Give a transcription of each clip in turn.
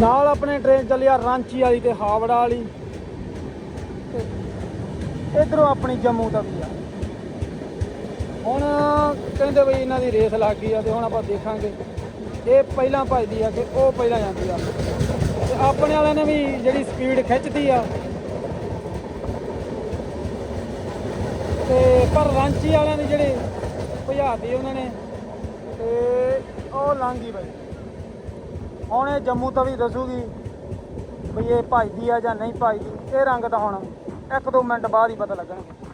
ਨਾਲ ਆਪਣੇ ਟ੍ਰੇਨ ਚੱਲੀ ਆ ਰਾਂਚੀ ਵਾਲੀ ਤੇ ਹਾਵੜਾ ਵਾਲੀ। ਤੇ ਇਧਰੋਂ ਆਪਣੀ ਜੰਮੂ ਤੱਕ ਆ। ਹੁਣ ਕਹਿੰਦੇ ਬਈ ਇਹਨਾਂ ਦੀ ਰੇਸ ਲੱਗ ਗਈ ਆ ਤੇ ਹੁਣ ਆਪਾਂ ਦੇਖਾਂਗੇ। ਇਹ ਪਹਿਲਾਂ ਭੱਜਦੀ ਆ ਕਿ ਉਹ ਪਹਿਲਾਂ ਜਾਂਦੀ ਆ। ਤੇ ਆਪਣੇ ਵਾਲਿਆਂ ਨੇ ਵੀ ਜਿਹੜੀ ਸਪੀਡ ਖਿੱਚਦੀ ਆ। ਤੇ ਪਰ ਰਾਂਚੀ ਵਾਲਿਆਂ ਨੇ ਜਿਹੜੇ ਭਜਾਤੀ ਉਹਨਾਂ ਨੇ, ਤੇ ਉਹ ਲੰਘੀ ਬਈ। ਹੁਣ ਇਹ ਜੰਮੂ ਤਵੀ ਦੱਸੂਗੀ ਵੀ ਇਹ ਭਜਦੀ ਆ ਜਾਂ ਨਹੀਂ ਭਜਦੀ, ਇਹ ਰੰਗ ਤਾਂ ਹੁਣ ਇੱਕ ਦੋ ਮਿੰਟ ਬਾਅਦ ਹੀ ਪਤਾ ਲੱਗਣਗੇ।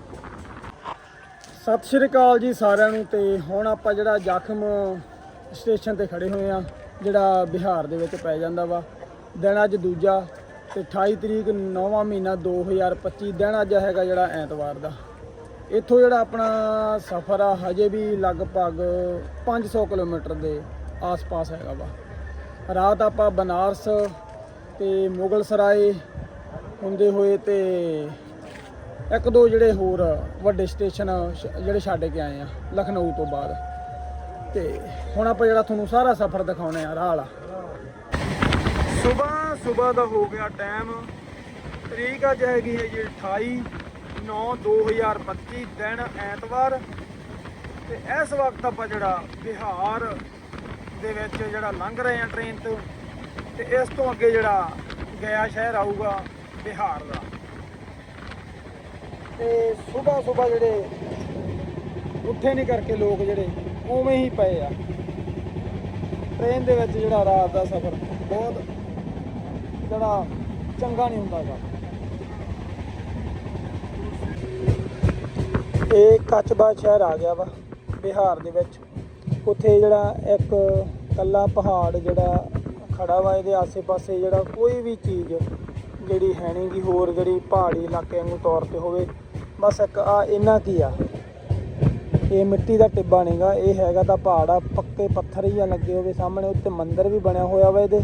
ਸਤਿ ਸ਼੍ਰੀ ਅਕਾਲ ਜੀ ਸਾਰਿਆਂ ਨੂੰ ਤੇ ਹੁਣ ਆਪਾਂ ਜਿਹੜਾ ਜ਼ਖਮ ਸਟੇਸ਼ਨ ਤੇ ਖੜੇ ਹੋਏ ਆ, ਜਿਹੜਾ ਬਿਹਾਰ ਦੇ ਵਿੱਚ ਪੈ ਜਾਂਦਾ ਵਾ, ਦਿਨ ਅੱਜ ਦੂਜਾ ਤੇ 28 ਤਰੀਕ 9ਵਾਂ ਮਹੀਨਾ 2025 ਦਿਨ ਅੱਜ ਹੈਗਾ ਜਿਹੜਾ ਐਤਵਾਰ ਦਾ। ਇੱਥੋਂ ਜਿਹੜਾ ਆਪਣਾ ਸਫ਼ਰ ਆ, ਹਜੇ ਵੀ ਲਗਭਗ 500 ਕਿਲੋਮੀਟਰ ਦੇ ਆਸ-ਪਾਸ ਹੈਗਾ ਵਾ। ਰਾਤ ਆਪਾਂ ਬਨਾਰਸ ਤੇ ਮੁਗਲ ਸਰਾਏ ਹੁੰਦੇ ਹੋਏ ਤੇ ਇੱਕ ਦੋ ਜਿਹੜੇ ਹੋਰ ਵੱਡੇ ਸਟੇਸ਼ਨ ਸ਼- ਜਿਹੜੇ ਛੱਡ ਕੇ ਆਏ ਆ, ਲਖਨਊ ਤੋਂ ਬਾਅਦ। ਤੇ ਹੁਣ ਆਪਾਂ ਜਿਹੜਾ ਤੁਹਾਨੂੰ ਸਾਰਾ ਸਫ਼ਰ ਦਿਖਾਉਣੇ ਆ, ਰਾਹ ਵਾਲਾ। ਸਵੇਰ ਸਵੇਰ ਦਾ ਹੋ ਗਿਆ ਟਾਈਮ ਤਰੀਕ ਅੱਜ ਹੈਗੀ ਹੈ ਜੀ 28 9 2025 ਦਿਨ ਐਤਵਾਰ। ਤੇ ਇਸ ਵਕਤ ਆਪਾਂ ਜਿਹੜਾ ਬਿਹਾਰ ਦੇ ਵਿੱਚ ਜਿਹੜਾ ਲੰਘ ਰਹੇ ਆ ਟ੍ਰੇਨ ਤੋਂ, ਤੇ ਇਸ ਤੋਂ ਅੱਗੇ ਜਿਹੜਾ ਗਿਆ ਸ਼ਹਿਰ ਆਊਗਾ ਬਿਹਾਰ ਦਾ। ਤੇ ਸਵੇਰ ਸਵੇਰ ਜਿਹੜੇ ਉੱਠੇ ਨਹੀਂ ਕਰਕੇ ਲੋਕ ਜਿਹੜੇ, ਉਵੇਂ ਹੀ ਪਏ ਆ। ਟ੍ਰੇਨ ਦੇ ਵਿੱਚ ਜਿਹੜਾ ਰਾਤ ਦਾ ਸਫ਼ਰ, ਬਹੁਤ ਜਿਹੜਾ ਚੰਗਾ ਨਹੀਂ ਹੁੰਦਾ ਗਾ। ਇਹ ਕਚਬਾ ਸ਼ਹਿਰ ਆ ਗਿਆ ਵਾ, ਬਿਹਾਰ ਦੇ ਵਿੱਚ। ਉੱਥੇ ਜਿਹੜਾ ਇੱਕ ਕੱਲਾ ਪਹਾੜ ਜਿਹੜਾ ਖੜਾ ਵਾ ਇਹਦੇ ਆਸੇ-ਪਾਸੇ ਜਿਹੜਾ ਕੋਈ ਵੀ ਚੀਜ਼ ਜਿਹੜੀ ਹੈ ਨਹੀਂ ਗੀ, ਹੋਰ ਜਿਹੜੀ ਪਹਾੜੀ ਇਲਾਕੇ ਵਾਂਗੂ ਤੌਰ ਤੇ ਹੋਵੇ, ਬਸ ਇੱਕ ਆ ਇਹਨਾਂ ਕੀ ਆ? ਇਹ ਮਿੱਟੀ ਦਾ ਟਿੱਬਾ ਨਹੀਂਗਾ ਇਹ ਹੈਗਾ ਤਾਂ ਪਹਾੜ ਆ, ਪੱਕੇ ਪੱਥਰ ਹੀ ਆ ਲੱਗੇ ਹੋਵੇ ਸਾਹਮਣੇ, ਉੱਤੇ ਮੰਦਿਰ ਵੀ ਬਣਿਆ ਹੋਇਆ ਵਾ ਇਹਦੇ।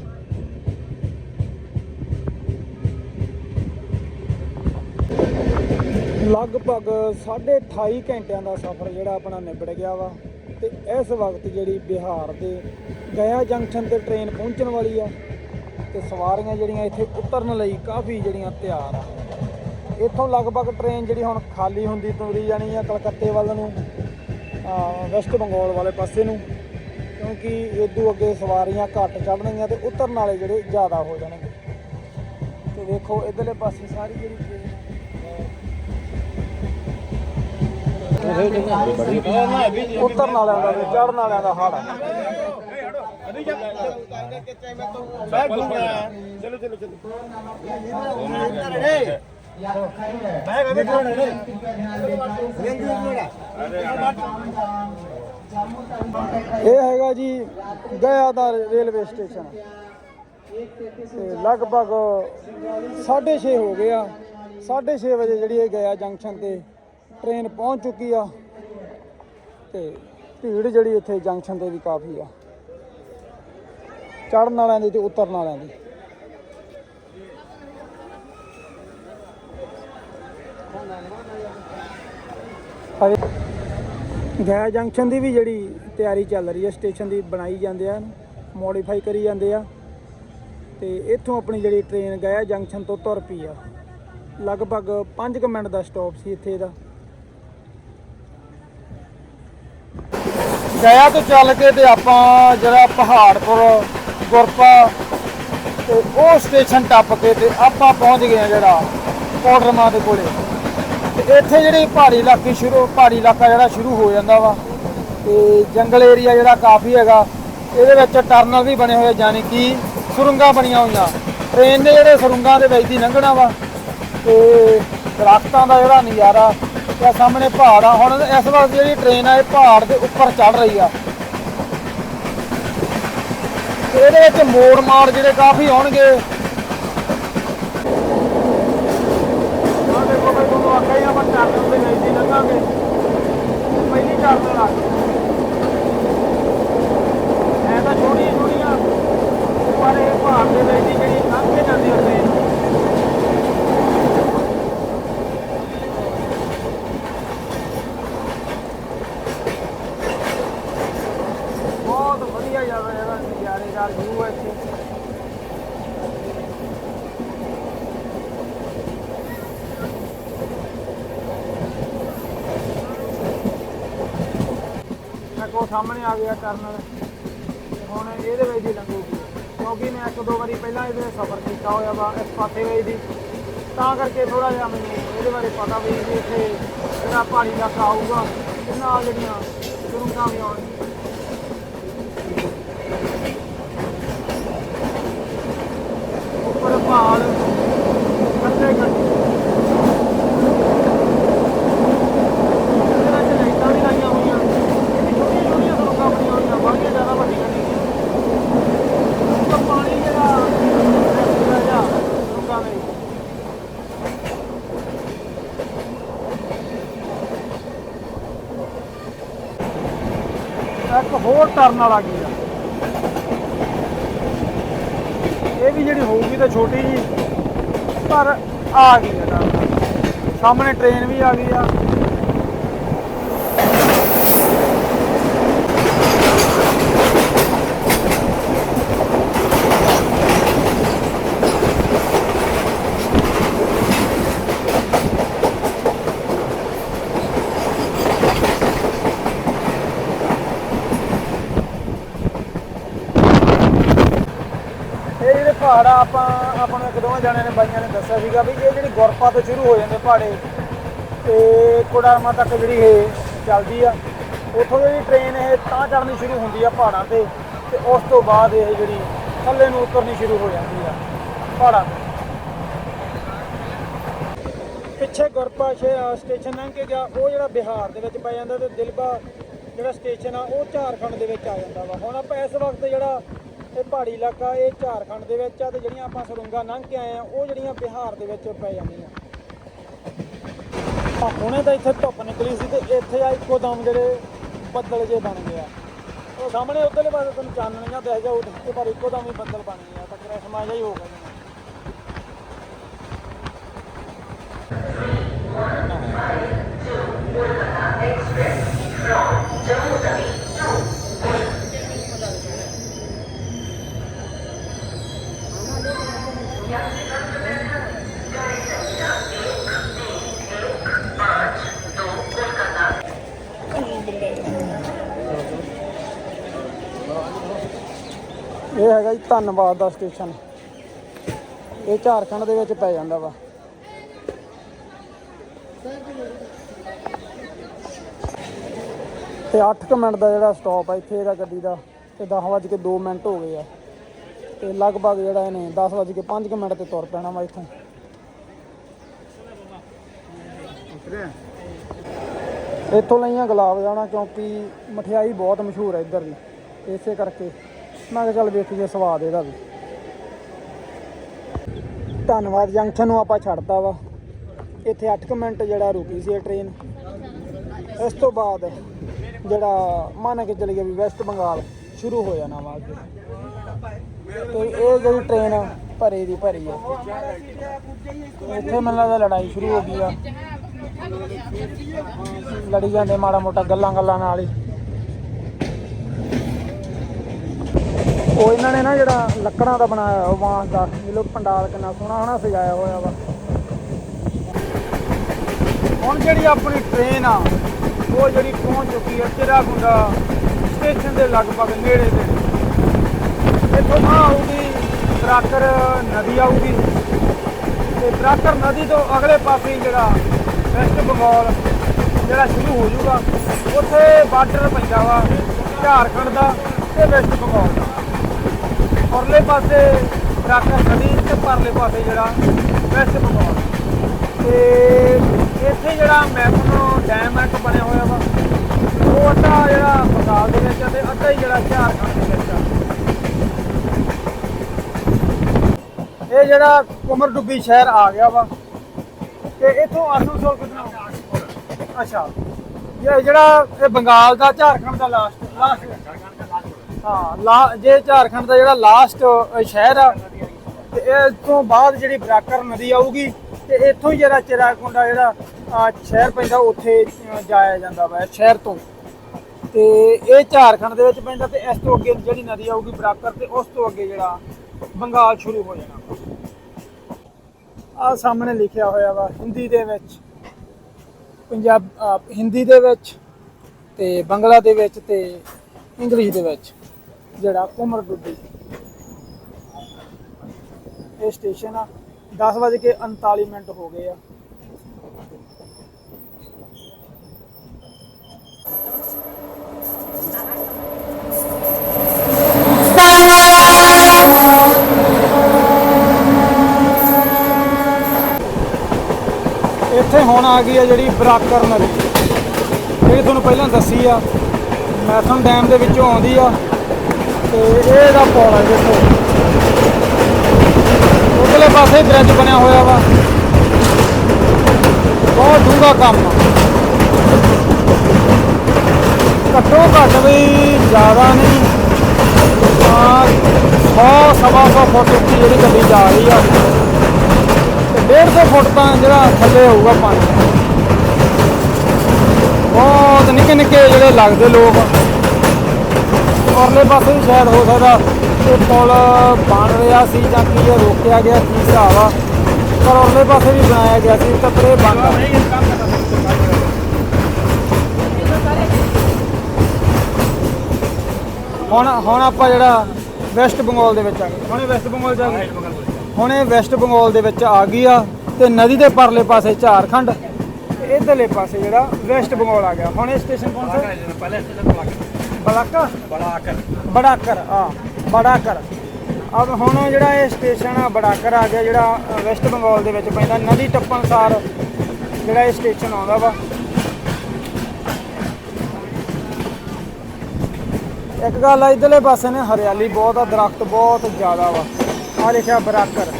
ਲਗਭਗ 28.5 ਘੰਟਿਆਂ ਦਾ ਸਫ਼ਰ ਜਿਹੜਾ ਆਪਣਾ ਨਿਬੜ ਗਿਆ ਵਾ। ਤੇ ਇਸ ਵਕਤ ਜਿਹੜੀ ਬਿਹਾਰ ਦੇ ਗਿਆ ਜੰਕਸ਼ਨ ਤੇ ਟ੍ਰੇਨ ਪਹੁੰਚਣ ਵਾਲੀ ਆ ਤੇ ਸਵਾਰੀਆਂ ਜਿਹੜੀਆਂ ਇੱਥੇ ਉਤਰਨ ਲਈ ਕਾਫੀ ਜਿਹੜੀਆਂ ਤਿਆਰ ਆ। ਇੱਥੋਂ ਲਗਭਗ ਟ੍ਰੇਨ ਜਿਹੜੀ ਹੁਣ ਖਾਲੀ ਹੁੰਦੀ ਤੁਰੀ ਜਾਣੀ ਆ ਕਲਕੱਤੇ ਵੱਲ ਨੂੰ ਵੈਸਟ ਬੰਗਾਲ ਵਾਲੇ ਪਾਸੇ ਨੂੰ, ਕਿਉਂਕਿ ਇਦੋਂ ਅੱਗੇ ਸਵਾਰੀਆਂ ਘੱਟ ਚੜ੍ਹਨਗੀਆਂ ਤੇ ਉਤਰਨ ਵਾਲੇ ਜਿਹੜੇ ਜ਼ਿਆਦਾ ਹੋ ਜਾਣਗੇ। ਤੇ ਦੇਖੋ ਇਧਰਲੇ ਪਾਸੇ ਸਾਰੀ ਜਿਹੜੀ ਉਤਰਨ ਵਾਲਿਆਂ ਦਾ ਤੇ ਚੜ੍ਹਨ ਵਾਲਿਆਂ ਦਾ ਹਾਲ ਹੈ ਇਹ ਹੈਗਾ ਜੀ ਗਿਆ ਦਾ ਰੇਲਵੇ ਸਟੇਸ਼ਨ। ਤੇ ਲਗਭਗ 6:30 ਹੋ ਗਿਆ ਆ। 6:30 ਵਜੇ ਜਿਹੜੀ ਇਹ ਗਿਆ ਜੰਕਸ਼ਨ ਤੇ ਟ੍ਰੇਨ ਪਹੁੰਚ ਚੁੱਕੀ ਆ ਤੇ ਭੀੜ ਜਿਹੜੀ ਇੱਥੇ ਜੰਕਸ਼ਨ ਤੇ ਵੀ ਕਾਫੀ ਆ। ਚੜਨ ਵਾਲਿਆਂ ਦੀ ਤੇ ਉਤਰਨ ਵਾਲਿਆਂ ਦੀ। ਹਜੇ ਜੰਕਸ਼ਨ ਦੀ ਵੀ ਜਿਹੜੀ ਤਿਆਰੀ ਚੱਲ ਰਹੀ ਹੈ ਸਟੇਸ਼ਨ ਦੀ ਬਣਾਈ ਜਾਂਦੇ ਆ ਮੋਡੀਫਾਈ ਕਰੀ ਜਾਂਦੇ ਆ। ਤੇ ਇੱਥੋਂ ਆਪਣੀ ਜਿਹੜੀ ਟ੍ਰੇਨ ਗਿਆ ਜੰਕਸ਼ਨ ਤੋਂ ਤੁਰ ਪਈ ਆ। ਲਗਭਗ 5 ਮਿੰਟ ਦਾ ਸਟਾਪ ਸੀ ਇੱਥੇ ਦਾ। ਗਿਆ ਤੋਂ ਚੱਲ ਕੇ ਤੇ ਆਪਾਂ ਜਿਹੜਾ ਪਹਾੜਪੁਰ ਗੁਰਪਾ ਤੇ ਉਹ ਸਟੇਸ਼ਨ ਟੱਪ ਕੇ ਤੇ ਆਪਾਂ ਪਹੁੰਚ ਗਏ ਆ ਜਿਹੜਾ ਕੋਡਰਮਾ ਦੇ ਕੋਲੇ। ਤੇ ਇੱਥੇ ਜਿਹੜੀ ਪਹਾੜੀ ਇਲਾਕੇ ਸ਼ੁਰੂ, ਪਹਾੜੀ ਇਲਾਕਾ ਜਿਹੜਾ ਸ਼ੁਰੂ ਹੋ ਜਾਂਦਾ ਵਾ, ਤੇ ਜੰਗਲ ਏਰੀਆ ਜਿਹੜਾ ਕਾਫੀ ਹੈਗਾ, ਇਹਦੇ ਵਿੱਚ ਟਰਨਲ ਵੀ ਬਣੇ ਹੋਏ ਜਾਨੀ ਕਿ ਸੁਰੰਗਾਂ ਬਣੀਆਂ ਹੋਈਆਂ। ਟ੍ਰੇਨ ਦੇ ਜਿਹੜੇ ਸੁਰੰਗਾਂ ਦੇ ਵਿੱਚ ਦੀ ਲੰਘਣਾ ਵਾ, ਤੇ ਦਰਖਤਾਂ ਦਾ ਜਿਹੜਾ ਨਜ਼ਾਰਾ ਤੇ ਸਾਹਮਣੇ ਪਹਾੜ ਆ। ਹੁਣ ਇਸ ਵਕਤ ਜਿਹੜੀ ਟ੍ਰੇਨ ਆ, ਇਹ ਪਹਾੜ ਦੇ ਉੱਪਰ ਚੜ ਰਹੀ ਆ। ਇਹਦੇ ਵਿੱਚ ਮੋੜ ਮਾੜ ਜਿਹੜੇ ਕਾਫੀ ਆਉਣਗੇ ਆ। ਛੋਟੀਆਂ ਮੈਂ ਇਹ ਆਖਿਆ ਦੇ ਆ ਆਪਾਂ ਟਰਨਲ ਦੇ ਵਿੱਚ ਹੀ ਲੰਘਾਂਗੇ ਪਹਿਲੀ ਟਰਨਲ ਆ ਗਈ ਐ ਤਾਂ ਛੋਟੀਆਂ ਛੋਟੀਆਂ ਪਰ ਇਹ ਪਹਾੜ ਦੇ ਵਿੱਚ ਦੀ ਜਿਹੜੀ ਲੰਘ ਕੇ ਜਾਂਦੀ ਹੁੰਦੀ ਬਹੁਤ ਵਧੀਆ ਜ਼ਿਆਦਾ ਜਿਹੜਾ ਨਜ਼ਾਰੇਦਾਰ ਵਿਊ ਹੈ ਇੱਥੇ ਸਾਹਮਣੇ ਆ ਗਿਆ ਟਰਨਲ ਹੁਣ ਇਹਦੇ ਵਿੱਚ ਹੀ ਲੰਘੂਗੀ ਕਿਉਂਕਿ ਮੈਂ ਇੱਕ ਦੋ ਵਾਰੀ ਪਹਿਲਾਂ ਇਹਦੇ ਸਫ਼ਰ ਕੀਤਾ ਹੋਇਆ ਵਾ, ਇਸ ਪਾਸੇ ਵੇ। ਦੀ ਤਾਂ ਕਰਕੇ ਥੋੜਾ ਜਿਹਾ ਮੈਨੂੰ ਇਹਦੇ ਬਾਰੇ ਪਤਾ ਵੀ ਕਿ ਇੱਥੇ ਜਿਹੜਾ ਪਹਾੜੀ ਇਲਾਕਾ ਆਊਗਾ, ਤੇ ਨਾਲ ਜਿਹੜੀਆਂ ਜ਼ਰੂਰਤਾਂ ਵੀ ਆਉਣਗੀਆਂ ਉੱਪਰ ਪਹਾੜ ਕੱਲੇ ਕੱਲੇ ਇਹਦੇ ਵਿੱਚ ਲਾਈਟਾਂ ਵੀ ਲਾਈਆਂ ਹੋਈਆਂ ਇਹਦੀ ਛੋਟੀਆਂ ਛੋਟੀਆਂ ਸੁਰੰਗਾਂ ਬਣੀਆਂ ਹੋਈਆਂ ਬਾਕੀ ਜ਼ਿਆਦਾ ਵੱਡੀਆਂ ਨਹੀਂ ਗੀਆਂ ਉੱਪਰ ਪਾਣੀ ਜਿਹੜਾ ਰਸਤਾ ਜਿਹਾ ਸੁਰੰਗਾਂ ਦੇ ਇੱਕ ਹੋਰ ਟਰਨ ਵਾਲਾ ਕੀ ਆ? ਇਹ ਵੀ ਜਿਹੜੀ ਹੋਊਗੀ ਤਾਂ ਛੋਟੀ ਜੀ, ਪਰ ਆ ਗਈ ਆ ਟਰਨ ਸਾਹਮਣੇ ਟ੍ਰੇਨ ਵੀ ਆ ਗਈ ਆ। ਇਹ ਆਪਾਂ ਆਪਾਂ ਨੂੰ ਇੱਕ ਦੋਵਾਂ ਜਣਿਆਂ ਨੇ ਬਾਈਆਂ ਨੇ ਦੱਸਿਆ ਸੀਗਾ ਵੀ ਇਹ ਜਿਹੜੀ ਗੁਰਪਾ ਤੋਂ ਸ਼ੁਰੂ ਹੋ ਜਾਂਦੇ ਪਹਾੜੇ, ਤੇ ਕੋਡਾਰਮਾ ਤੱਕ ਜਿਹੜੀ ਇਹ ਚੱਲਦੀ ਆ। ਉੱਥੋਂ ਜਿਹੜੀ ਟ੍ਰੇਨ ਇਹ ਤਾਂ ਚੜ੍ਹਨੀ ਸ਼ੁਰੂ ਹੁੰਦੀ ਆ ਪਹਾੜਾਂ ਤੇ ਤੇ ਉਸ ਤੋਂ ਬਾਅਦ ਇਹ ਜਿਹੜੀ ਥੱਲੇ ਨੂੰ ਉਤਰਨੀ ਸ਼ੁਰੂ ਹੋ ਜਾਂਦੀ ਆ ਪਹਾੜਾਂ ਤੇ। ਪਿੱਛੇ ਗੁਰਪਾ ਸਟੇਸ਼ਨ ਲੰਘ ਕੇ ਗਿਆ, ਉਹ ਜਿਹੜਾ ਬਿਹਾਰ ਦੇ ਵਿੱਚ ਪੈ ਜਾਂਦਾ ਤੇ ਦਿਲਬਾ ਜਿਹੜਾ ਸਟੇਸ਼ਨ ਆ, ਉਹ ਝਾਰਖੰਡ ਦੇ ਵਿੱਚ ਆ ਜਾਂਦਾ ਵਾ। ਹੁਣ ਆਪਾਂ ਇਸ ਵਕਤ ਜਿਹੜਾ ਇਹ ਪਹਾੜੀ ਇਲਾਕਾ, ਇਹ ਝਾਰਖੰਡ ਦੇ ਵਿੱਚ ਆ ਤੇ ਜਿਹੜੀਆਂ ਆਪਾਂ ਸਰੁੰਗਾ ਲੰਘ ਕੇ ਆਏ ਆ, ਉਹ ਜਿਹੜੀਆਂ ਬਿਹਾਰ ਦੇ ਵਿੱਚ ਪੈ ਜਾਂਦੀਆਂ। ਆ ਹੁਣੇ ਤਾਂ ਇੱਥੇ ਧੁੱਪ ਨਿਕਲੀ ਸੀ ਤੇ ਇੱਥੇ ਆ ਇੱਕੋ ਦਮ ਜਿਹੜੇ ਬੱਦਲ ਜੇ ਬਣ ਗਏ ਆ। ਉਹ ਸਾਹਮਣੇ ਉੱਧਰਲੇ ਪਾਸੇ ਤੁਹਾਨੂੰ ਚਾਨਣੀਆਂ ਦਿਖ ਜਾਊ ਤੇ ਪਰ ਇੱਕੋ ਦਮ ਹੀ ਬੱਦਲ ਬਣ ਗਏ ਆ, ਤਾਂ ਕ੍ਰਿਸਮਾ ਜਿਹਾ ਹੀ ਹੋ ਗਿਆ ਧੰਨਵਾਦ ਦਾ ਸਟੇਸ਼ਨ ਇਹ ਝਾਰਖੰਡ ਦੇ ਵਿੱਚ ਪੈ ਜਾਂਦਾ ਵਾ। ਤੇ 8 ਮਿੰਟ ਦਾ ਜਿਹੜਾ ਸਟਾਪ ਆ, ਇੱਥੇ ਇਹਦਾ ਗੱਡੀ ਦਾ, ਤੇ 10 ਵੱਜ ਕੇ 2 ਮਿੰਟ ਹੋ ਗਏ ਆ। ਤੇ ਲਗਭਗ ਜਿਹੜਾ ਇਹਨੇ 10 ਵੱਜ ਕੇ 5 ਮਿੰਟ ਤੇ ਤੁਰ ਪੈਣਾ ਵਾ ਇੱਥੋਂ। ਇੱਥੋਂ ਲਈਆਂ ਗੁਲਾਬ ਜਾਣਾ ਕਿਉਂਕਿ ਮਠਿਆਈ ਬਹੁਤ ਮਸ਼ਹੂਰ ਹੈ ਇੱਧਰ ਦੀ ਇਸੇ ਕਰਕੇ। ਮੈਂ ਕਿਹਾ ਚੱਲ ਵੇਖੀਏ ਸਵਾਦ ਇਹਦਾ ਵੀ। ਧੰਨਵਾਦ ਜੰਕਸ਼ਨ ਨੂੰ ਆਪਾਂ ਛੱਡਤਾ ਵਾ। ਇੱਥੇ 8 ਮਿੰਟ ਜਿਹੜਾ ਰੁਕੀ ਸੀ ਇਹ ਟ੍ਰੇਨ ਇਸ ਤੋਂ ਬਾਅਦ ਜਿਹੜਾ ਮੰਨ ਕੇ ਚਲੀ ਗਿਆ ਵੀ ਵੈਸਟ ਬੰਗਾਲ ਸ਼ੁਰੂ ਹੋ ਜਾਣਾ ਵਾ ਅੱਗੇ। ਤੇ ਇਹ ਜਿਹੜੀ ਟ੍ਰੇਨ ਭਰੇ ਦੀ ਭਰੀ ਆ। ਇੱਥੇ ਮੈਨੂੰ ਲੱਗਦਾ ਲੜਾਈ ਸ਼ੁਰੂ ਹੋ ਗਈ ਆ। ਲੜੀ ਜਾਂਦੇ ਮਾੜਾ ਮੋਟਾ ਗੱਲਾਂ ਗੱਲਾਂ ਨਾਲ ਹੀ। ਉਹ ਇਹਨਾਂ ਨੇ ਨਾ ਜਿਹੜਾ ਲੱਕੜਾਂ ਦਾ ਬਣਾਇਆ ਉਹ ਬਾਂਸ ਦਾ, ਇਹ ਪੰਡਾਲ ਕਿੰਨਾ ਸੋਹਣਾ ਸੋਹਣਾ ਸਜਾਇਆ ਹੋਇਆ ਵਾ। ਹੁਣ ਜਿਹੜੀ ਆਪਣੀ ਟ੍ਰੇਨ ਆ, ਉਹ ਜਿਹੜੀ ਪਹੁੰਚ ਚੁੱਕੀ ਹੈ ਚਿਰਾਗੁੰਡਾ ਸਟੇਸ਼ਨ ਦੇ ਲਗਭਗ ਨੇੜੇ ਤੇ ਇੱਥੋਂ ਨਾ ਆਊਗੀ ਬਰਾਕਰ ਨਦੀ ਆਊਗੀ। ਤੇ ਬਰਾਕਰ ਨਦੀ ਤੋਂ ਅਗਲੇ ਪਾਸੇ ਜਿਹੜਾ ਵੈਸਟ ਬੰਗਾਲ, ਜਿਹੜਾ ਸ਼ੁਰੂ ਹੋ ਜਾਊਗਾ, ਉੱਥੇ ਬਾਰਡਰ ਪੈਂਦਾ ਵਾ ਝਾਰਖੰਡ ਦਾ ਤੇ ਵੈਸਟ ਬੰਗਾਲ ਦਾ। ਪਰਲੇ ਪਾਸੇ ਬਰਾਕਰ ਨਦੀ ਤੇ ਪਰਲੇ ਪਾਸੇ ਜਿਹੜਾ ਵੈਸਟ ਬੰਗਾਲ ਤੇ ਇੱਥੇ ਜਿਹੜਾ ਮੈਪਨੋ ਡੈਮ ਹੈ ਇੱਕ ਬਣਿਆ ਹੋਇਆ ਵਾ, ਉਹ ਅੱਧਾ ਜਿਹੜਾ ਬੰਗਾਲ ਦੇ ਵਿੱਚ ਆ ਤੇ ਅੱਧਾ ਹੀ ਜਿਹੜਾ ਝਾਰਖੰਡ ਦੇ ਵਿੱਚ ਆ। ਇਹ ਜਿਹੜਾ ਕੁਮਰ ਡੁੱਬੀ ਸ਼ਹਿਰ ਆ ਗਿਆ ਵਾ, ਤੇ ਇਥੋਂ ਆਸਨਸੋਲ ਕਿੰਨਾ ਅੱਛਾ, ਇਹ ਜਿਹੜਾ ਇਹ ਬੰਗਾਲ ਦਾ ਝਾਰਖੰਡ ਦਾ ਲਾਸਟ ਲਾਸਟ ਹਾਂ, ਲਾ, ਜੇ ਝਾਰਖੰਡ ਦਾ ਜਿਹੜਾ ਲਾਸਟ ਸ਼ਹਿਰ ਆ, ਤੇ ਇਸ ਤੋਂ ਬਾਅਦ ਜਿਹੜੀ ਬਰਾਕਰ ਨਦੀ ਆਊਗੀ, ਤੇ ਇੱਥੋਂ ਹੀ ਜਿਹੜਾ ਚਿਰਾਕੁੰਡਾ ਜਿਹੜਾ ਸ਼ਹਿਰ ਪੈਂਦਾ, ਉੱਥੇ ਜਾਇਆ ਜਾਂਦਾ ਵਾ, ਸ਼ਹਿਰ ਤੋਂ। ਤੇ ਇਹ ਝਾਰਖੰਡ ਦੇ ਵਿੱਚ ਪੈਂਦਾ, ਤੇ ਇਸ ਤੋਂ ਅੱਗੇ ਜਿਹੜੀ ਨਦੀ ਆਊਗੀ ਬਰਾਕਰ, ਤੇ ਉਸ ਤੋਂ ਅੱਗੇ ਜਿਹੜਾ ਬੰਗਾਲ ਸ਼ੁਰੂ ਹੋ ਜਾਣਾ। ਆ ਸਾਹਮਣੇ ਲਿਖਿਆ ਹੋਇਆ ਵਾ, ਹਿੰਦੀ ਦੇ ਵਿੱਚ, ਪੰਜਾਬ ਹਿੰਦੀ ਦੇ ਵਿੱਚ, ਤੇ ਬੰਗਲਾ ਦੇ ਵਿੱਚ, ਤੇ ਇੰਗਲਿਸ਼ ਦੇ ਵਿੱਚ। ਜਿਹੜਾ ਕੁਮਰ ਡੁੱਡੀ ਇਹ ਸਟੇਸ਼ਨ ਆ। 10 ਵਜੇ ਕੇ 39 ਮਿੰਟ ਹੋ ਗਏ ਆ। ਇੱਥੇ ਹੁਣ ਆ ਗਈ ਆ ਜਿਹੜੀ ਬਰਾਕਰ ਨਦੀ ਜਿਹੜੀ ਤੁਹਾਨੂੰ ਪਹਿਲਾਂ ਦੱਸੀ ਆ, ਮੈਥਨ ਡੈਮ ਦੇ ਵਿੱਚੋਂ ਆਉਂਦੀ ਆ। ਤੇ ਇਹਦਾ ਪੁਲ ਆ ਦੇਖੋ। ਉਧਰਲੇ ਪਾਸੇ ਬ੍ਰਿਜ ਬਣਿਆ ਹੋਇਆ ਵਾ। ਬਹੁਤ ਡੂੰਘਾ ਕੰਮ ਘੱਟੋ ਘੱਟ ਵੀ ਜ਼ਿਆਦਾ ਨਹੀਂ, ਤਾਂ 100 ਸਵਾ ਸੌ ਫੁੱਟ ਉੱਚੀ ਜਿਹੜੀ ਗੱਡੀ ਜਾ ਰਹੀ ਆ। ਤੇ 150 ਫੁੱਟ ਤਾਂ ਜਿਹੜਾ ਥੱਲੇ ਹੋਊਗਾ ਪਾਣੀ। ਬਹੁਤ ਨਿੱਕੇ ਨਿੱਕੇ ਜਿਹੜੇ ਲੱਗਦੇ ਲੋਕ ਪਰਲੇ ਪਾਸੇ ਵੀ ਸ਼ਾਇਦ ਹੋ ਸਕਦਾ। ਇਹ ਪੁਲ ਬਣ ਰਿਹਾ ਸੀ, ਜਾਂ ਕੀ ਇਹ ਰੋਕਿਆ ਗਿਆ, ਕੀ ਹਿਸਾਬ ਆ। ਪਰ ਉਰਲੇ ਪਾਸੇ ਵੀ ਬਣਾਇਆ ਗਿਆ ਸੀ ਤਾਂ ਪਰ ਇਹ ਬੰਦ ਹੁਣ ਹੁਣ ਆਪਾਂ ਜਿਹੜਾ ਵੈਸਟ ਬੰਗਾਲ ਦੇ ਵਿੱਚ ਆ ਗਏ। ਹੁਣੇ ਵੈਸਟ ਬੰਗਾਲ ਜਾ ਗਏ। ਹੁਣੇ ਵੈਸਟ ਬੰਗਾਲ ਦੇ ਵਿੱਚ ਆ ਗਈ ਆ, ਤੇ ਨਦੀ ਦੇ ਪਰਲੇ ਪਾਸੇ ਝਾਰਖੰਡ, ਇਧਰਲੇ ਪਾਸੇ ਜਿਹੜਾ ਵੈਸਟ ਬੰਗਾਲ ਆ ਗਿਆ। ਹੁਣ ਇਹ ਸਟੇਸ਼ਨ ਕੌਣ ਸਾ? ਪਹਿਲੇ ਸਟੇਸ਼ਨ ਤੋਂ ਲੱਗ ਗਿਆ ਬਲਾਕਾ ਬੜਾਕਰ। ਬੜਾਕਰ ਆ ਬੜਾਕਰ। ਅਬ ਹੁਣ ਜਿਹੜਾ ਇਹ ਸਟੇਸ਼ਨ ਆ ਬੜਾਕਰ ਆ ਗਿਆ ਜਿਹੜਾ ਵੈਸਟ ਬੰਗਾਲ ਦੇ ਵਿੱਚ ਪੈਂਦਾ ਨਦੀ ਟੱਪਣ ਸਾਰ ਜਿਹੜਾ ਇਹ ਸਟੇਸ਼ਨ ਆਉਂਦਾ ਵਾ। ਇੱਕ ਗੱਲ ਆ ਇਧਰਲੇ ਪਾਸੇ ਨੇ ਹਰਿਆਲੀ ਬਹੁਤ ਆ ਦਰਖਤ ਬਹੁਤ ਜ਼ਿਆਦਾ ਵਾ। ਆ ਲਿਖਿਆ ਬਰਾਕਰ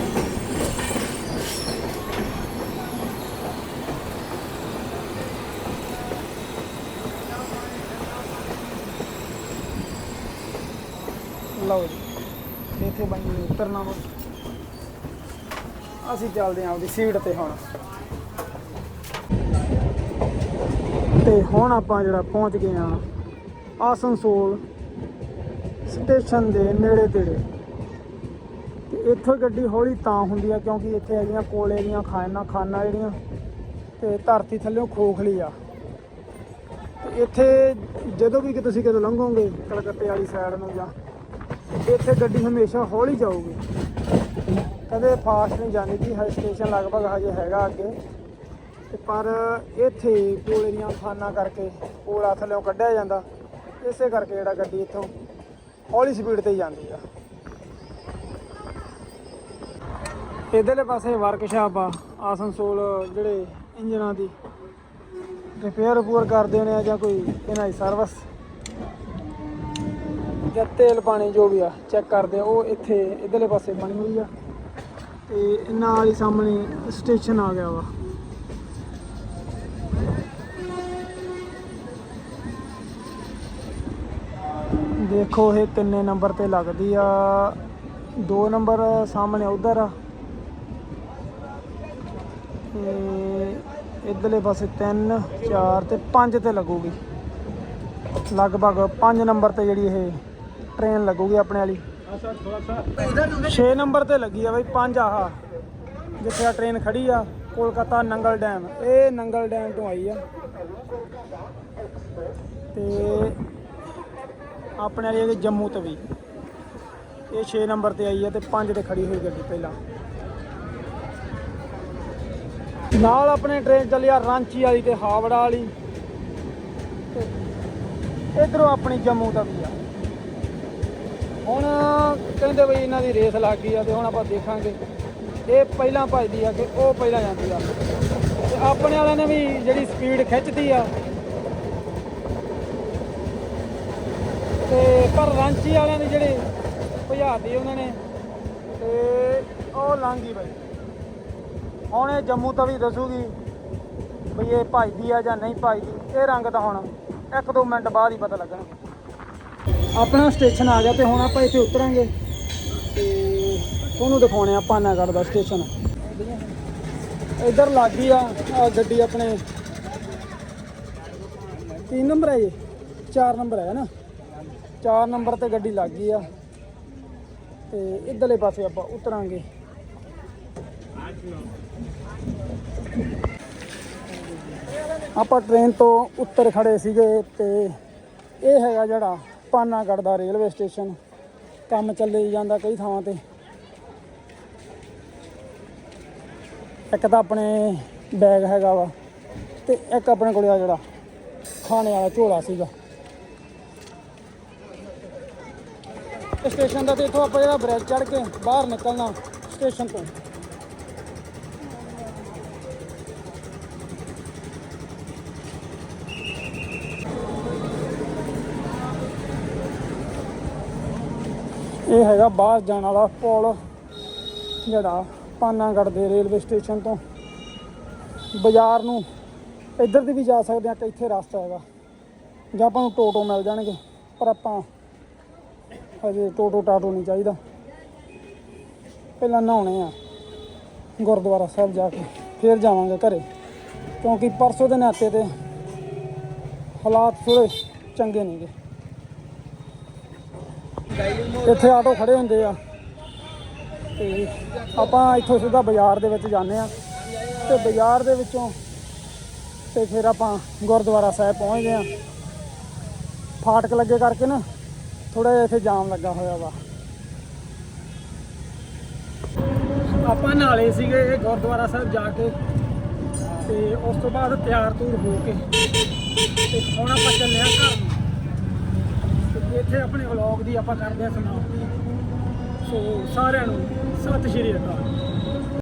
ਲਓ ਜੀ। ਇੱਥੇ ਬਣੀ ਉਤਰਨਾ ਵਾ ਅਸੀਂ ਚੱਲਦੇ ਆਂ ਆਪਦੀ ਸੀਟ ਤੇ ਹੁਣ। ਤੇ ਹੁਣ ਆਪਾਂ ਜਿਹੜਾ ਪਹੁੰਚ ਗਏ ਆ ਆਸਨਸੋਲ ਸਟੇਸ਼ਨ ਦੇ ਨੇੜੇ ਤੇੜੇ। ਤੇ ਇੱਥੋਂ ਗੱਡੀ ਹੌਲੀ ਤਾਂ ਹੁੰਦੀ ਆ ਕਿਉਂਕਿ ਇੱਥੇ ਹੈਗੀਆਂ ਕੋਲੇ ਦੀਆਂ ਖਾਨਾ ਖਾਨਾ ਜਿਹੜੀਆਂ ਤੇ ਧਰਤੀ ਥੱਲੇੋਂ ਖੋਖਲੀ ਆ। ਤੇ ਇੱਥੇ ਜਦੋਂ ਵੀ ਕਿ ਤੁਸੀਂ ਕਦੋਂ ਲੰਘੋਗੇ ਕਲਕੱਤੇ ਵਾਲੀ ਸਾਈਡ ਨੂੰ ਜਾਂ ਇੱਥੇ ਗੱਡੀ ਹਮੇਸ਼ਾ ਹੌਲੀ ਜਾਊਗੀ। ਕਦੇ ਫਾਸਟ ਨਹੀਂ ਜਾਂਦੀ ਕਿ ਹਾਈ ਸਟੇਸ਼ਨ ਲਗਭਗ ਹਜੇ ਹੈਗਾ ਅੱਗੇ। ਤੇ ਪਰ ਇੱਥੇ ਕੋਲੇ ਦੀਆਂ ਖਾਨਾ ਕਰਕੇ ਕੋਲਾ ਥੱਲੇੋਂ ਕੱਢਿਆ ਜਾਂਦਾ। ਇਸੇ ਕਰਕੇ ਜਿਹੜਾ ਗੱਡੀ ਇੱਥੋਂ ਹੌਲੀ ਸਪੀਡ ਤੇ ਜਾਂਦੀ ਆ। ਇਧਰਲੇ ਪਾਸੇ ਵਰਕਸ਼ਾਪ ਆ, ਆਸਨਸੋਲ ਜਿਹੜੇ ਇੰਜਨਾਂ ਦੀ। ਰਿਪੇਅਰ ਰਿਪੂਰ ਕਰਦੇ ਹੋਣੇ ਆ ਜਾਂ ਕੋਈ ਇਹਨਾਂ ਦੀ ਸਰਵਿਸ ਜਾਂ ਤੇਲ ਪਾਣੀ ਜੋ ਵੀ ਆ ਚੈੱਕ ਕਰਦੇ ਆ, ਉਹ ਇੱਥੇ ਇਧਰਲੇ ਪਾਸੇ ਬਣੀ ਹੋਈ ਆ। ਤੇ ਨਾਲ ਹੀ ਸਾਹਮਣੇ ਸਟੇਸ਼ਨ ਆ ਗਿਆ ਵਾ। ਦੇਖੋ, ਇਹ ਤਿੰਨੇ ਨੰਬਰ ਤੇ ਲੱਗਦੀ ਆ। ਦੋ ਨੰਬਰ ਸਾਹਮਣੇ ਉਧਰ ਆ। ਤੇ ਇਧਰਲੇ ਪਾਸੇ 3 4 ਤੇ 5 ਤੇ ਲੱਗੂਗੀ। ਲਗਭਗ 5 ਨੰਬਰ ਤੇ ਜਿਹੜੀ ਇਹ ਟ੍ਰੇਨ ਲੱਗੂਗੀ ਆਪਣੇ ਵਾਲੀ। 6 ਨੰਬਰ ਤੇ ਲੱਗੀ ਆ ਬਈ 5 ਆਹ। ਜਿੱਥੇ ਆ ਟ੍ਰੇਨ ਖੜੀ ਆ, ਕੋਲਕਾਤਾ ਨੰਗਲ ਡੈਮ। ਇਹ ਨੰਗਲ ਡੈਮ ਤੋਂ ਆਈ ਆ। ਤੇ ਆਪਣੇ ਵਾਲੀ ਹੈਗੀ ਜੰਮੂ ਤੋਂ ਵੀ। ਇਹ 6 ਨੰਬਰ ਤੇ ਆਈ ਆ ਤੇ 5 ਤੇ ਖੜੀ ਹੋਈ ਗੱਡੀ ਪਹਿਲਾਂ। ਨਾਲ ਆਪਣੇ ਟ੍ਰੇਨ ਚੱਲੀ ਆ ਰਾਂਚੀ ਵਾਲੀ ਤੇ ਹਾਵੜਾ ਵਾਲੀ। ਤੇ ਇਧਰੋਂ ਆਪਣੀ ਜੰਮੂ ਤਵੀ ਆ। ਹੁਣ ਕਹਿੰਦੇ ਬਈ ਇਹਨਾਂ ਦੀ ਰੇਸ ਲੱਗ ਗਈ ਆ ਤੇ ਹੁਣ ਆਪਾਂ ਦੇਖਾਂਗੇ। ਇਹ ਪਹਿਲਾਂ ਭੱਜਦੀ ਆ ਕਿ ਉਹ ਪਹਿਲਾਂ ਜਾਂਦੀ ਆ। ਤੇ ਆਪਣੇ ਵਾਲਿਆਂ ਨੇ ਵੀ ਜਿਹੜੀ ਸਪੀਡ ਖਿੱਚਦੀ ਆ। ਤੇ ਪਰ ਰਾਂਚੀ ਵਾਲਿਆਂ ਨੇ ਜਿਹੜੇ ਭਜਾਤੀ ਉਹਨਾਂ ਨੇ, ਤੇ ਉਹ ਲੰਘੀ ਬਈ। ਹੁਣ ਇਹ ਜੰਮੂ ਤਵੀ ਦੱਸੂਗੀ ਵੀ ਇਹ ਭੱਜਦੀ ਆ ਜਾਂ ਨਹੀਂ ਭੱਜਦੀ। ਇਹ ਰੰਗ ਤਾਂ ਹੁਣ ਇੱਕ ਦੋ ਮਿੰਟ ਬਾਅਦ ਹੀ ਪਤਾ ਲੱਗਣਾ ਆਪਣਾ ਸਟੇਸ਼ਨ ਆ ਗਿਆ ਤੇ ਹੁਣ ਆਪਾਂ ਇੱਥੇ ਉਤਰਾਂਗੇ। ਤੇ ਤੁਹਾਨੂੰ ਦਿਖਾਉਣੇ ਆ ਨਾਗੜ ਦਾ ਸਟੇਸ਼ਨ ਇੱਧਰ ਲੱਗ ਗਈ ਆ ਗੱਡੀ ਆਪਣੇ। 3 ਨੰਬਰ ਹੈ ਜੀ 4 ਨੰਬਰ ਹੈ ਨਾ? 4 ਨੰਬਰ ਤੇ ਗੱਡੀ ਲੱਗ ਗਈ ਆ। ਤੇ ਇਧਰਲੇ ਪਾਸੇ ਆਪਾਂ ਉਤਰਾਂਗੇ। ਆਪਾਂ ਟ੍ਰੇਨ ਤੋਂ ਉੱਤਰ ਖੜੇ ਸੀਗੇ ਤੇ ਇਹ ਹੈਗਾ ਜਿਹੜਾ ਪਾਨਾਗੜ੍ਹ ਦਾ ਰੇਲਵੇ ਸਟੇਸ਼ਨ। ਕੰਮ ਚੱਲੇ ਜਾਂਦਾ ਕਈ ਥਾਵਾਂ ਤੇ। ਇੱਕ ਤਾਂ ਆਪਣੇ ਬੈਗ ਹੈਗਾ ਵਾ ਤੇ ਇੱਕ ਆਪਣੇ ਕੋਲ ਆ ਜਿਹੜਾ ਖਾਣੇ ਵਾਲਾ ਝੋਲਾ ਸੀਗਾ। ਸਟੇਸ਼ਨ ਦਾ ਤੇ ਇੱਥੋਂ ਆਪਾਂ ਜਿਹੜਾ ਬ੍ਰਿਜ ਚੜ੍ਹ ਕੇ ਬਾਹਰ ਨਿਕਲਣਾ ਸਟੇਸ਼ਨ ਤੋਂ। ਇਹ ਹੈਗਾ ਬਾਹਰ ਜਾਣ ਵਾਲਾ ਪੁਲ, ਜਿਹੜਾ ਪਾਨਾਗੜ੍ਹ ਦੇ ਰੇਲਵੇ ਸਟੇਸ਼ਨ ਤੋਂ। ਬਾਜ਼ਾਰ ਨੂੰ ਇੱਧਰ ਦੀ ਵੀ ਜਾ ਸਕਦੇ ਆ ਕਿ ਇੱਥੇ ਰਸਤਾ ਹੈਗਾ। ਜਾਂ ਆਪਾਂ ਨੂੰ ਟੋਟੋ ਮਿਲ ਜਾਣਗੇ, ਪਰ ਆਪਾਂ ਹਜੇ ਟੋਟੋ ਟਾਟੋ ਨਹੀਂ ਚਾਹੀਦਾ। ਪਹਿਲਾਂ ਨਹਾਉਣੇ ਆ ਗੁਰਦੁਆਰਾ ਸਾਹਿਬ ਜਾ ਕੇ, ਫਿਰ ਜਾਵਾਂਗੇ ਘਰੇ। ਕਿਉਂਕਿ ਪਰਸੋਂ ਦੇ ਨਾਤੇ ਤੇ ਹਾਲਾਤ ਥੋੜੇ ਚੰਗੇ ਨਹੀਂਗੇ ਇੱਥੇ ਆਟੋ ਖੜੇ ਹੁੰਦੇ ਆ। ਤੇ ਆਪਾਂ ਇੱਥੋਂ ਸਿੱਧਾ ਬਾਜ਼ਾਰ ਦੇ ਵਿੱਚ ਜਾਂਦੇ ਆ। ਤੇ ਬਾਜ਼ਾਰ ਦੇ ਵਿੱਚੋਂ ਤੇ ਫਿਰ ਆਪਾਂ ਗੁਰਦੁਆਰਾ ਸਾਹਿਬ ਪਹੁੰਚਦੇ ਆ। ਫਾਟਕ ਲੱਗੇ ਕਰਕੇ ਨਾ ਥੋੜਾ ਜਿਹਾ ਇੱਥੇ ਜਾਮ ਲੱਗਾ ਹੋਇਆ ਵਾ। ਆਪਾਂ ਨਾਲੇ ਸੀਗੇ ਗੁਰਦੁਆਰਾ ਸਾਹਿਬ ਜਾ ਕੇ। ਤੇ ਉਸ ਤੋਂ ਬਾਅਦ ਤਿਆਰ ਤੂਰ ਹੋ ਕੇ। ਤੇ ਹੁਣ ਆਪਾਂ ਚੱਲੇ ਆ ਘਰ। ਇੱਥੇ ਆਪਣੇ ਵਲੌਗ ਦੀ ਆਪਾਂ ਕਰਦੇ ਹਾਂ ਸਮਾਪਤੀ। ਸੋ ਸਾਰਿਆਂ ਨੂੰ ਸਤਿ ਸ਼੍ਰੀ ਅਕਾਲ।